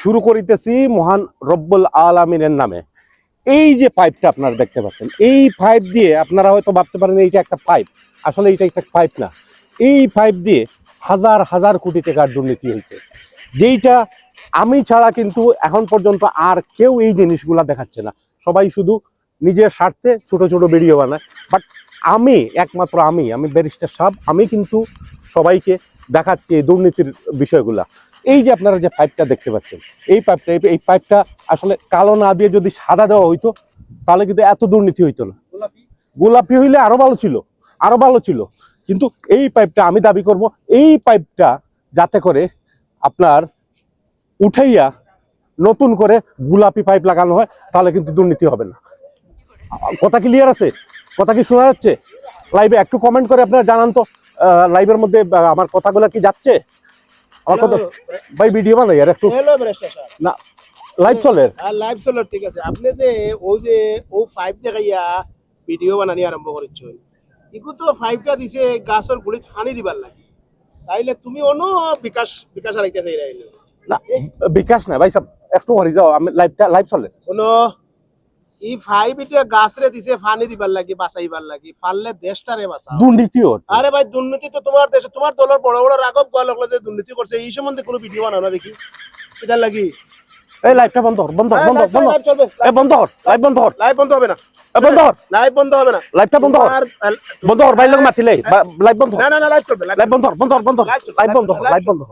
শুরু করিতেছি মহান রব্বুল আলামিনের নামে। এই যে পাইপটা আপনারা দেখতে পাচ্ছেন, এই পাইপ দিয়ে আপনারা হয়তো ভাবতে পারেন এইটা একটা পাইপ আসলে এইটা একটা পাইপ না। এই পাইপ দিয়ে হাজার হাজার কোটি টাকার দুর্নীতি হয়েছে। যেইটা আমি ছাড়া কিন্তু এখন পর্যন্ত আর কেউ এই জিনিসগুলা দেখাচ্ছে না। সবাই শুধু নিজের স্বার্থে ছোট ছোট ভিডিও বানায়। বাট আমি, একমাত্র আমি আমি ব্যারিস্টার সাহেব, আমি কিন্তু সবাইকে দেখাচ্ছি এই দুর্নীতির বিষয়গুলা। এই যে আপনারা যে পাইপটা দেখতে পাচ্ছেন এই পাইপটা এই- পাইপটা আসলে কালো না দিয়ে যদি সাদা দেওয়া হইতো তাহলে কিন্তু এত দুর্নীতি হইতো না। গোলাপি? হইলে আরও ভালো ছিল আরও ভালো ছিল। কিন্তু এই পাইপটা আমি দাবি করব এই পাইপটা যাতে করে আপনার উঠাইয়া নতুন করে গোলাপি পাইপ লাগানো হয় তাহলে কিন্তু দুর্নীতি হবে না। কথা কি ক্লিয়ার আছে? কথা কি শোনা যাচ্ছে? লাইভে একটু কমেন্ট করে আপনারা জানান তো লাইভের মধ্যে আমার কথাগুলো কি যাচ্ছে? আমার কথা ভাই ভিডিও বানাই আর একটু হ্যালো ব্রেস্টার লাইভ চলে। আর লাইভ চলার ঠিক আছে। আপনি যে ওই যে ও ফাইভ দেখাইয়া ভিডিও বানানি আরম্ভ করেছেন ইকু তো ফাইভটা দিছে গাছের গুড়িত ফানি দিবার লাগে। তাইলে তুমি অন্য বিকাশ বিকাশ আলাইতে চাই রাইলে। না বিকাশ না ভাই সব একটু হরি যাও আমি লাইভটা লাইভ চলে। কোন ই ফাইভ এটা গাছরে দিছে ফানি দিবার লাগে বাঁচাইবার লাগে। পারলে দেশটারে বাঁচাও। দুর্নীতিও আরে ভাই দুর্নীতি তো তোমার দেশে তোমার দলের বড় বড় রাঘব যে দুর্নীতি করছে এই সম্বন্ধে কোনো ভিডিও বানাও না দেখি। এটা লাগি এই লাইভটা বন্ধ কর বন্ধ কর, বন্ধ বন্ধ। চলবে এই বন্ধ কর লাইভ বন্ধ কর। লাইভ বন্ধ হবে না। বন্ধ কর। লাইভ বন্ধ হবে না। লাইভটা বন্ধ কর। বন্ধ কর ভাই লোক মাতিলে। লাইভ বন্ধ না না না লাইভ চলবে লাইভ বন্ধ বন্ধ বন্ধ লাইভ লাইভ বন্ধ লাইভ বন্ধ